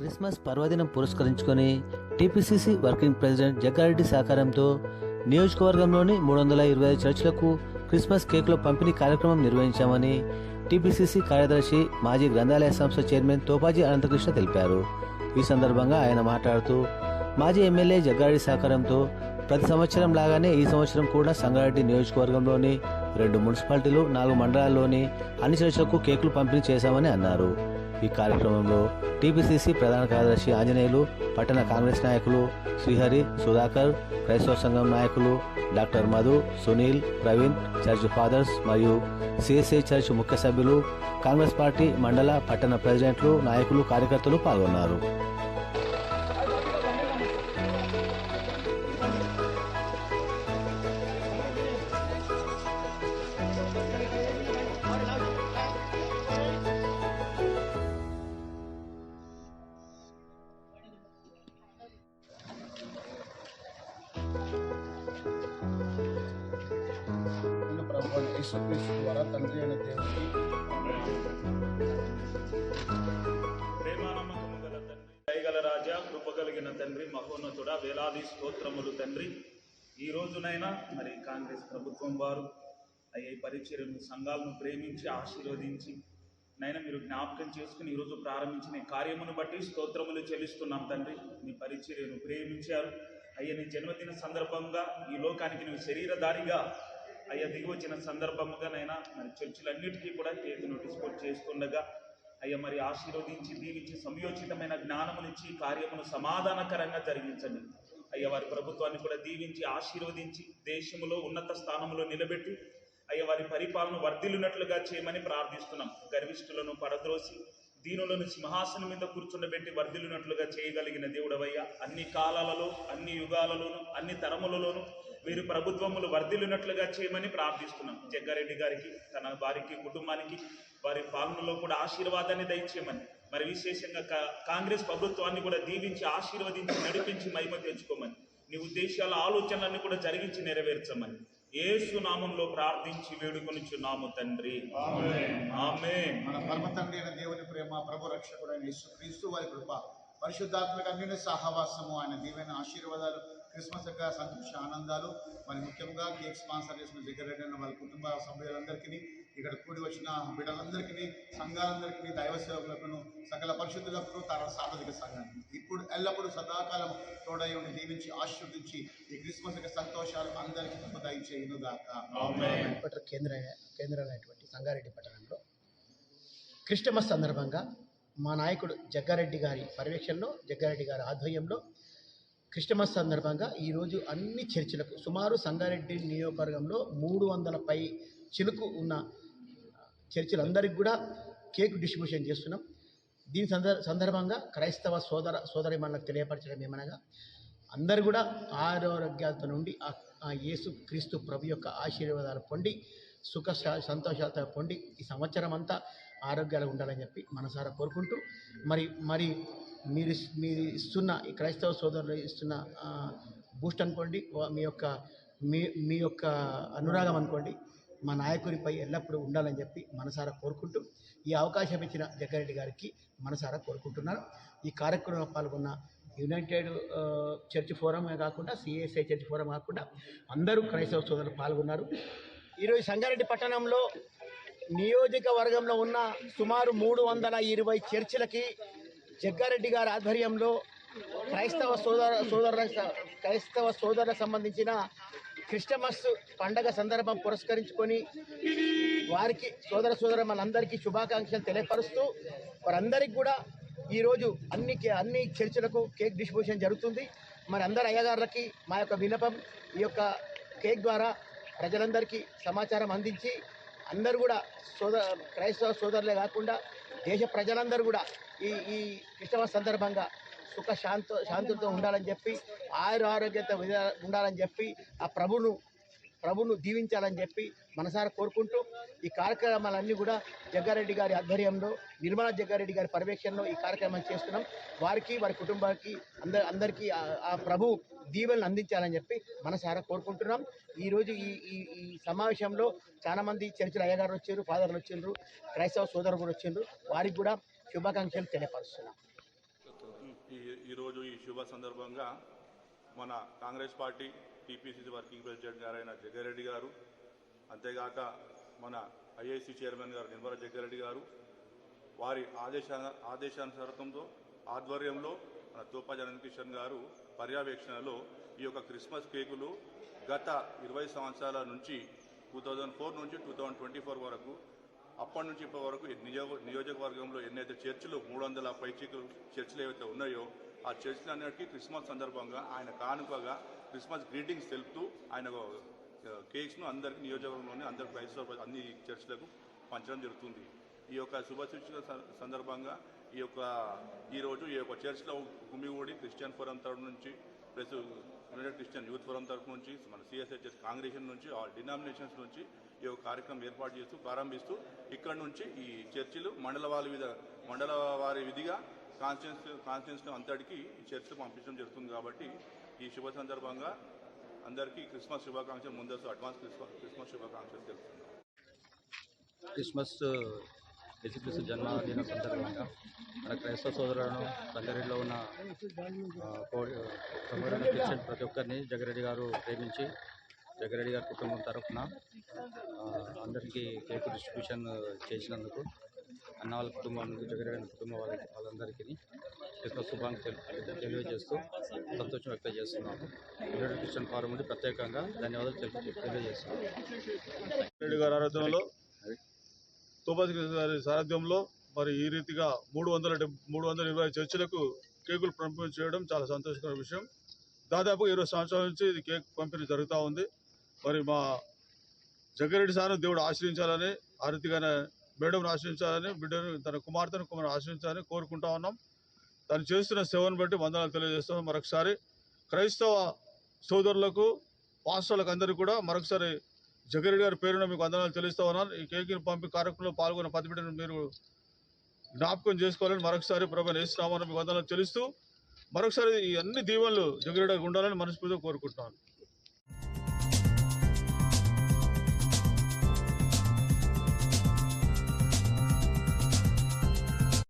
Christmas పర్వదినం పురస్కరించుకొని TPCC working president Jaggareddy సహకారంతో నియోజకవర్గంలోని మూడు వందల ఇరవై ఐదు చర్చిలకు క్రిస్మస్ కేకుల పంపిణీ కార్యక్రమం నిర్వహించామని టీపీసీసీ కార్యదర్శి మాజీ గ్రంథాలయ సంస్థ చైర్మన్ తోపాజీ అనంతకృష్ణ తెలిపారు. ఈ సందర్భంగా ఆయన మాట్లాడుతూ మాజీ ఎమ్మెల్యే జగ్గారెడ్డి సహకారంతో ప్రతి సంవత్సరం లాగానే ఈ సంవత్సరం కూడా సంగారెడ్డి నియోజకవర్గంలోని రెండు మున్సిపాలిటీలు నాలుగు మండలాల్లోని అన్ని చర్చలకు కేకులు పంపిణీ చేశామని అన్నారు. ఈ కార్యక్రమంలో టీపీసీసీ ప్రధాన కార్యదర్శి ఆంజనేయులు పట్టణ కాంగ్రెస్ నాయకులు శ్రీహరి సుధాకర్ క్రైస్తవ సంఘం నాయకులు doctor Madhu Sunil Praveen church fathers మరియు సిఎస్ఐ చర్చ్ ముఖ్య సభ్యులు కాంగ్రెస్ పార్టీ మండల పట్టణ ప్రెసిడెంట్లు నాయకులు కార్యకర్తలు పాల్గొన్నారు. యేసుక్రీస్తు ద్వారా తండ్రి అయిన దేవుడికి గల తండ్రి దయగల రాజా కృప కలిగిన తండ్రి మహోన్నతుడ వేలాది స్తోత్రములు తండ్రి. ఈ రోజునైనా మరి కాంగ్రెస్ ప్రభుత్వం వారు అయ్యే పరిచర్యను సంఘాలను ప్రేమించి ఆశీర్వదించి నైనా మీరు జ్ఞాపకం చేసుకుని ఈరోజు ప్రారంభించిన కార్యమును బట్టి స్తోత్రములు చెల్లిస్తున్నాం తండ్రి. మీ పరిచర్యను ప్రేమించారు. అయ్యా నీ జన్మదిన సందర్భంగా ఈ లోకానికి నువ్వు శరీరధారిగా అయ్యా దిగి వచ్చిన సందర్భముగా నైనా మరి చర్చిలన్నిటికీ కూడా కేకును డిస్పోజ్ చేస్తుండగా అయ్యా మరి ఆశీర్వదించి దీవించి సంయోచితమైన జ్ఞానమునిచ్చి ఈ కార్యమును సమాధానకరంగా జరిగించండి. అయ్యా వారి ప్రభుత్వాన్ని కూడా దీవించి ఆశీర్వదించి దేశములో ఉన్నత స్థానంలో నిలబెట్టి అయ్యా వారి పరిపాలన వర్ధిల్లునట్లుగా చేయమని ప్రార్థిస్తున్నాం. గర్విష్ఠులను పడద్రోసి దీనులను సింహాసనం మీద కూర్చుండబెట్టి వర్ధిల్లునట్లుగా చేయగలిగిన దేవుడవయ్యా అన్ని కాలాలలో అన్ని యుగాలలోను అన్ని తరములలోను వీరి ప్రభుత్వములు వర్ధిల్లునట్లుగా చేయమని ప్రార్థిస్తున్నాం. జగ్గారెడ్డి గారికి తన వారికి కుటుంబానికి వారి పాలనలో కూడా ఆశీర్వాదాన్ని దయచేయమని మరి విశేషంగా కా- కాంగ్రెస్ ప్రభుత్వాన్ని కూడా దీవించి ఆశీర్వదించి నడిపించి మహిమ తెచ్చుకోమని నీ ఉద్దేశాల ఆలోచనలన్నీ కూడా జరిగించి నెరవేర్చమని ఏసు నామంలో ప్రార్థించి వేడుకొనిచున్నాము తండ్రి. ఆమె మన పరమ తండ్రి అయిన దేవుని ప్రేమ ప్రభు రక్షకుడైన యేసుక్రీస్తు వారి కృప పరిశుద్ధాత్మక అన్యుని సహవాసము ఆయన దీవెన ఆశీర్వాదాలు క్రిస్మస్ యొక్క సంతోష ఆనందాలు మరి ముఖ్యంగా కేక్ స్పాన్సర్ చేసిన జగ్గారెడ్డి అన్న వాళ్ళ కుటుంబ సభ్యులందరికీ ఇక్కడ కూడి వచ్చిన బిడ్డలందరికీ సంఘాలందరికీ దైవ సేవకులకు సకల పరిశుద్ధులకు తన సామాజిక సంఘానికి ఇప్పుడు ఎల్లప్పుడూ సదాకాలం తోడై ఉండి దీవించి ఆశీర్వదించి ఈ క్రిస్మస్ యొక్క సంతోషాలు అందరికీ దయచేయును గాక కేంద్ర కేంద్రమైనటువంటి సంగారెడ్డి పట్టణంలో క్రిస్టమస్ సందర్భంగా మా నాయకుడు జగ్గారెడ్డి గారి పర్యవేక్షణలో జగ్గారెడ్డి గారి ఆధ్వర్యంలో క్రిస్టమస్ సందర్భంగా ఈరోజు అన్ని చర్చిలకు సుమారు సంగారెడ్డి నియోజకవర్గంలో మూడు వందల పై చిలుకు ఉన్న చర్చిలందరికీ కూడా కేక్ డిస్ట్రిబ్యూషన్ చేస్తున్నాం. దీని సందర్ సందర్భంగా క్రైస్తవ సోదర సోదరిమణులకు తెలియపరచడం ఏమనగా అందరు కూడా ఆరోగ్యాలతో నుండి ఆ యేసు క్రీస్తు ప్రభు యొక్క ఆశీర్వాదాలు పొంది సుఖ సంతోషాలతో పొంది ఈ సంవత్సరం అంతా ఆరోగ్యాలు ఉండాలని చెప్పి మనసారా కోరుకుంటూ మరి మరి మీరు మీరు ఇస్తున్న ఈ క్రైస్తవ సోదరులు ఇస్తున్న బూస్ట్ అనుకోండి మీ యొక్క మీ మీ యొక్క అనురాగం అనుకోండి మా నాయకునిపై ఎల్లప్పుడూ ఉండాలని చెప్పి మనసారా కోరుకుంటూ ఈ అవకాశం ఇచ్చిన జగ్గారెడ్డి గారికి మనసారా కోరుకుంటున్నాను. ఈ కార్యక్రమంలో పాల్గొన్న యునైటెడ్ చర్చ్ ఫోరమే కాకుండా సిఎస్ఐ చర్చ్ ఫోరం కాకుండా అందరూ క్రైస్తవ సోదరులు పాల్గొన్నారు. ఈరోజు సంగారెడ్డి పట్టణంలో నియోజకవర్గంలో ఉన్న సుమారు మూడు వందల ఇరవై చర్చిలకి జగ్గారెడ్డి గారి ఆధ్వర్యంలో క్రైస్తవ సోదర సోదరుల క్రైస్తవ సోదరులకు సంబంధించిన క్రిస్టమస్ పండగ సందర్భం పురస్కరించుకొని వారికి సోదర సోదర మనందరికీ శుభాకాంక్షలు తెలియపరుస్తూ వారందరికీ కూడా ఈరోజు అన్ని అన్ని చర్చలకు కేక్ డిస్ట్రిబ్యూషన్ జరుగుతుంది. మరి అందరు అయ్యగారులకి మా యొక్క విన్నపం ఈ యొక్క కేక్ ద్వారా ప్రజలందరికీ సమాచారం అందించి అందరు కూడా సోదర క్రైస్తవ సోదరులే కాకుండా దేశ ప్రజలందరూ కూడా ఈ ఈ క్రిస్టమస్ సందర్భంగా సుఖ శాంత శాంతులతో ఉండాలని చెప్పి ఆయుర ఆరోగ్యంతో ఉండాలని చెప్పి ఆ ప్రభును ప్రభును దీవించాలని చెప్పి మనసారా కోరుకుంటూ ఈ కార్యక్రమాలన్నీ కూడా జగ్గారెడ్డి గారి ఆధ్వర్యంలో నిర్మలా జగ్గారెడ్డి గారి పర్యవేక్షణలో ఈ కార్యక్రమం చేస్తున్నాం. వారికి వారి కుటుంబానికి అందరి అందరికీ ఆ ప్రభు దీవెనలు అందించాలని చెప్పి మనసారా కోరుకుంటున్నాం. ఈరోజు ఈ ఈ ఈ సమావేశంలో చాలామంది చర్చిల అయ్యగారు వచ్చారు ఫాదర్లు వచ్చిండ్రు క్రైస్తవ సోదరు కూడా వచ్చిండ్రు వారికి కూడా శుభాకాంక్షలు తెలియపరుస్తున్నాం. ఈ ఈరోజు ఈ శుభ సందర్భంగా మన Congress party TPCC working president గారైన జగ్గారెడ్డి గారు అంతేగాక మన ఐఐసి చైర్మన్ గారు నిర్మల జగ్గారెడ్డి గారు వారి ఆదేశ ఆదేశానుసారంతో ఆధ్వర్యంలో మన తోపా జగన్ కిషన్ గారు పర్యవేక్షణలో ఈ యొక్క క్రిస్మస్ కేకులు గత ఇరవై సంవత్సరాల నుంచి టూ థౌజండ్ ఫోర్ నుంచి టూ థౌజండ్ ట్వంటీ ఫోర్ వరకు అప్పటి నుంచి ఇప్పటి వరకు నియోజక నియోజకవర్గంలో ఎన్నైతే చర్చిలు మూడు వందల పైచీకులు చర్చిలు ఏవైతే ఉన్నాయో ఆ చర్చిలు అన్నిటికీ క్రిస్మస్ సందర్భంగా ఆయన కానుకగా క్రిస్మస్ గ్రీటింగ్స్ తెలుపుతూ ఆయన కేక్స్ను అందరికీ నియోజకవర్గంలోనే అందరి క్రైస్తవ అన్ని చర్చిలకు పంచడం జరుగుతుంది. ఈ యొక్క శుభ సందర్భంగా ఈ యొక్క ఈరోజు ఈ యొక్క చర్చ్లో గుమ్మిగూడి క్రిస్టియన్ ఫోరం తరఫు నుంచి plus united Christian youth forum తరఫు నుంచి మన సిఎస్ఐ చర్చ్ నుంచి ఆల్ డినామినేషన్స్ నుంచి ఈ యొక్క కార్యక్రమం ఏర్పాటు చేస్తూ ప్రారంభిస్తూ ఇక్కడ నుంచి ఈ చర్చిలు మండల వారి విధ మండల వారి విధిగా కాన్స్టిట్యూన్స్ కాన్స్టిట్యూన్స్ అంతటికి ఈ చర్చలు పంపించడం జరుగుతుంది కాబట్టి ఈ శుభ సందర్భంగా అందరికీ క్రిస్మస్ శుభాకాంక్షలు ముందస్తు అడ్వాన్స్ క్రిస్మస్ క్రిస్మస్ శుభాకాంక్షలు తెలుస్తుంది క్రిస్మస్ యేసుక్రీస్తు జన్మదిన సందర్భంగా మన క్రైస్తవ సోదరులను సంగారెడ్డిలో ఉన్న ఆ, కోడి క్రిస్టియన్ ప్రతి ఒక్కరిని జగరెడ్డి గారు ప్రేమించి జగరెడ్డి గారి కుటుంబం తరఫున అందరికీ కేక్ డిస్ట్రిబ్యూషన్ చేసినందుకు అన్న వాళ్ళ కుటుంబం జగరెడ్డి కుటుంబ కుటుంబం వాళ్ళ వాళ్ళందరికీ క్రిస్మస్ శుభాకాంక్షలు తెలియజేస్తూ సంతోషం వ్యక్తం చేస్తున్నాము. యునైటెడ్ క్రిస్టియన్ ఫారం నుండి ప్రత్యేకంగా ధన్యవాదాలు తెలి- తెలియజేస్తున్నాము. రెడ్డి గారి ఆరాధనలో తుపాసి గారి సారథ్యంలో మరి ఈ రీతిగా మూడు వందల మూడు వందల ఇరవై చర్చలకు కేకులు పంపిణీ చేయడం చాలా సంతోషకర విషయం. దాదాపు ఇరవై సంవత్సరాల నుంచి ఇది కేక్ పంపిణీ జరుగుతూ ఉంది. మరి మా జగ్గారెడ్డి సార్ను దేవుడు ఆశ్రయించాలని ఆ రీతిగానే మేడంను ఆశ్రయించాలని బిడ్డను తన కుమార్తెను కుమారుని ఆశ్రయించాలని కోరుకుంటా ఉన్నాం. తను చేస్తున్న సేవను బట్టి వందనాలు తెలియజేస్తాం మరొకసారి క్రైస్తవ సోదరులకు పాస్టర్లకు అందరికీ కూడా మరొకసారి జగరెడ్డి గారి పేరున మీకు వందనాలు తెలుస్తా ఉన్నాను. ఈ కేక్ పంపి కార్యక్రమంలో పాల్గొన్న పది బిడ్డను మీరు జ్ఞాపకం చేసుకోవాలని మరొకసారి ప్రభు వేస్తున్నామని మీకు వందనాలు తెలుస్తూ మరొకసారి ఈ అన్ని దీవెనలు జగరెడ్డి గారికి ఉండాలని మనస్ఫూర్తిగా కోరుకుంటున్నాను.